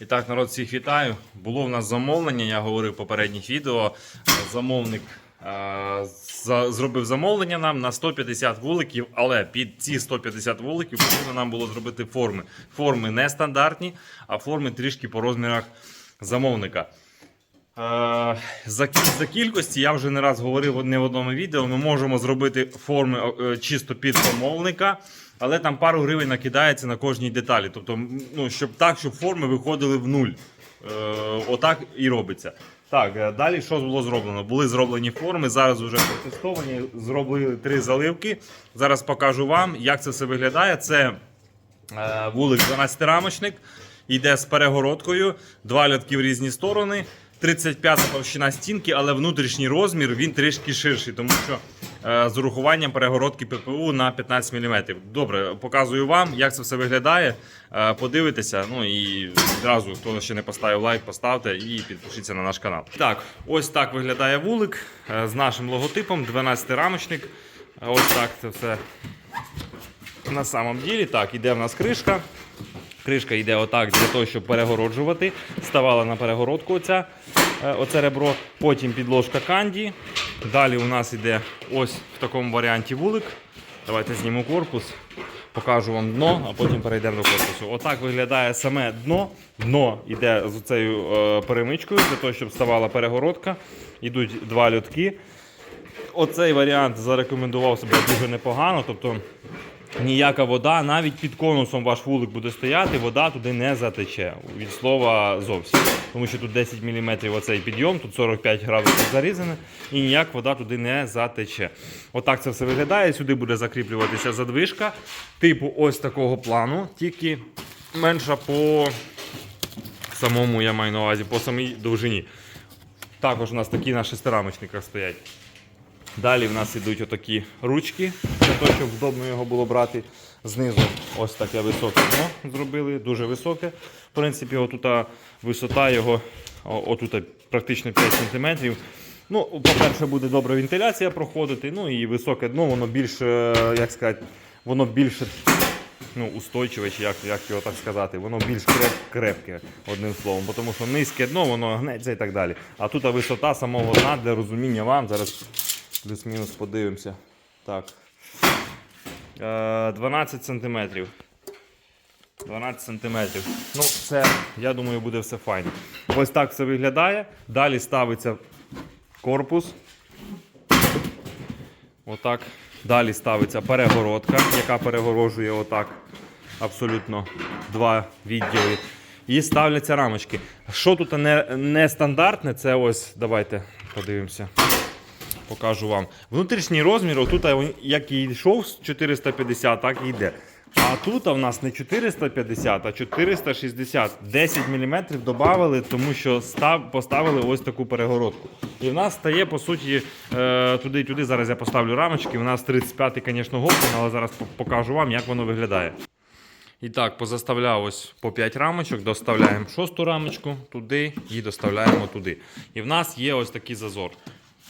І так, народ, всіх вітаю. Було в нас замовлення, я говорив в попередніх відео. Замовник е, за- зробив замовлення нам на 150 вуликів, але під ці 150 вуликів потрібно нам було зробити форми. Форми не стандартні, а форми трішки по розмірах замовника. Е, За, за кількості я вже не раз говорив не в одному відео. Ми можемо зробити форми е, чисто під замовника, але там пару гривень накидається на кожній деталі. Тобто, ну, щоб так, щоб форми виходили в нуль. Е, Отак і робиться. Так, далі що було зроблено? Були зроблені форми, зараз вже протестовані, зробили три заливки. Зараз покажу вам, як це все виглядає. Це вулик 12-рамочник, йде з перегородкою, два льотки в різні сторони. 35 товщина стінки, але внутрішній розмір він трішки ширший, тому що е, з урахуванням перегородки ППУ на 15 мм. Добре, показую вам, як це все виглядає. Е, подивитеся. Ну і відразу, хто ще не поставив лайк, поставте і підпишіться на наш канал. Так, ось так виглядає вулик е, з нашим логотипом, 12-рамочник. Е, Ось так це все на самом ділі так, іде в нас кришка. Кришка йде отак для того, щоб перегороджувати. Ставала на перегородку оця, е, оце ребро. Потім підложка канді. Далі у нас йде ось в такому варіанті вулик. Давайте зніму корпус, покажу вам дно, а потім перейдемо до корпусу. Отак виглядає саме дно. Дно йде з цією перемичкою, для того, щоб ставала перегородка. Йдуть два льотки. Оцей варіант зарекомендував себе дуже непогано. Тобто ніяка вода, навіть під конусом ваш вулик буде стояти, вода туди не затече. Від слова зовсім. Тому що тут 10 мм оцей підйом, тут 45 градусів зарізане, і ніяк вода туди не затече. Отак це все виглядає. Сюди буде закріплюватися задвижка, типу ось такого плану, тільки менша по самому, я маю на увазі, по самій довжині. Також у нас такі на шестирамочниках стоять. Далі в нас йдуть отакі ручки, для того, щоб вдобно його було брати. Знизу ось таке високе дно зробили, дуже високе. В принципі, отута висота його отута практично 5 см. Ну, по-перше, буде добра вентиляція проходити. Ну і високе дно, воно більш, е, як сказати, воно більше ну, устойчиве, чи як, як його так сказати, воно більш креп, крепке, одним словом, тому що низьке дно, воно гнеться і так далі. А тут висота самого дна для розуміння вам. Зараз плюс-мінус подивимося. Так. Е, 12 сантиметрів. 12 сантиметрів. Ну, це, я думаю, буде все файно. Ось так все виглядає. Далі ставиться корпус. Отак. Далі ставиться перегородка, яка перегорожує отак абсолютно два відділи. І ставляться рамочки. Що тут не, не стандартне, це ось, давайте подивимося. Покажу вам. Внутрішній розмір, отут як і йшов з 450, так і йде. А тут в нас не 450, а 460. 10 мм додали, тому що став, поставили ось таку перегородку. І в нас стає, по суті, е, туди і туди. Зараз я поставлю рамочки. У нас 35-й, звісно, Голден, але зараз покажу вам, як воно виглядає. І так, позаставляв ось по 5 рамочок, доставляємо шосту рамочку туди і доставляємо туди. І в нас є ось такий зазор.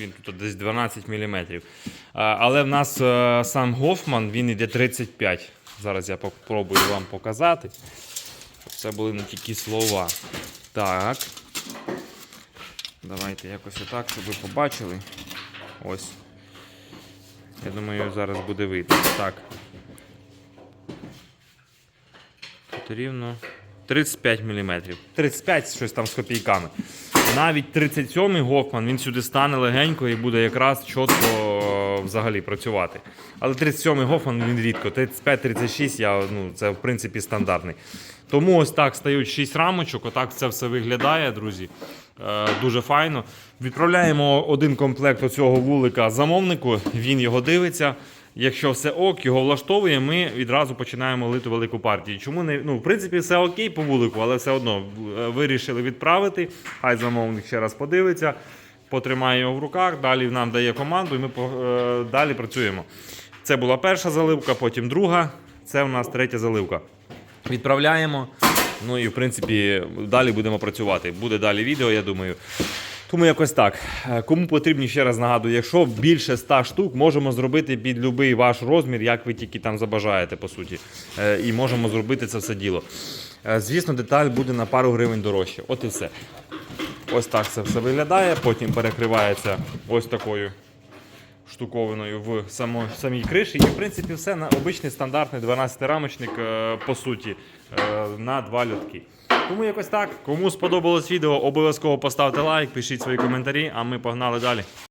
Він тут десь 12 мм. Але в нас е, сам Гофман він йде 35. Зараз я попробую вам показати. Це були не тільки слова. Так. Давайте якось отак, щоб ви побачили. Ось. Я думаю, зараз буде видно. Так. Тут рівно 35 мм. 35 щось там з копійками. Навіть 37-й Гофман він сюди стане легенько і буде якраз чітко е, взагалі працювати. Але 37-й Гофман він рідко. 35-36 я, ну, це в принципі стандартний. Тому ось так стають 6 рамочок, отак це все виглядає, друзі. Е, дуже файно. Відправляємо один комплект оцього вулика замовнику, він його дивиться. Якщо все ок, його влаштовує, ми відразу починаємо лити велику партію. Чому не ну, в принципі, все окей по вулику, але все одно е, вирішили відправити. Хай замовник ще раз подивиться, потримає його в руках, далі нам дає команду, і ми е, далі працюємо. Це була перша заливка, потім друга. Це у нас третя заливка. Відправляємо. Ну і в принципі далі будемо працювати. Буде далі відео, я думаю. Тому якось так. Е, Кому потрібні, ще раз нагадую, якщо більше 100 штук, можемо зробити під будь-який ваш розмір, як ви тільки там забажаєте, по суті. Е, І можемо зробити це все діло. Е, Звісно, деталь буде на пару гривень дорожче. От і все. Ось так це все виглядає. Потім перекривається ось такою штуковиною в само, самій криші. І в принципі все на обичний стандартний 12-рамочник, е, по суті, на два льотки. Тому якось так. Кому сподобалось відео, обов'язково поставте лайк, пишіть свої коментарі, а ми погнали далі.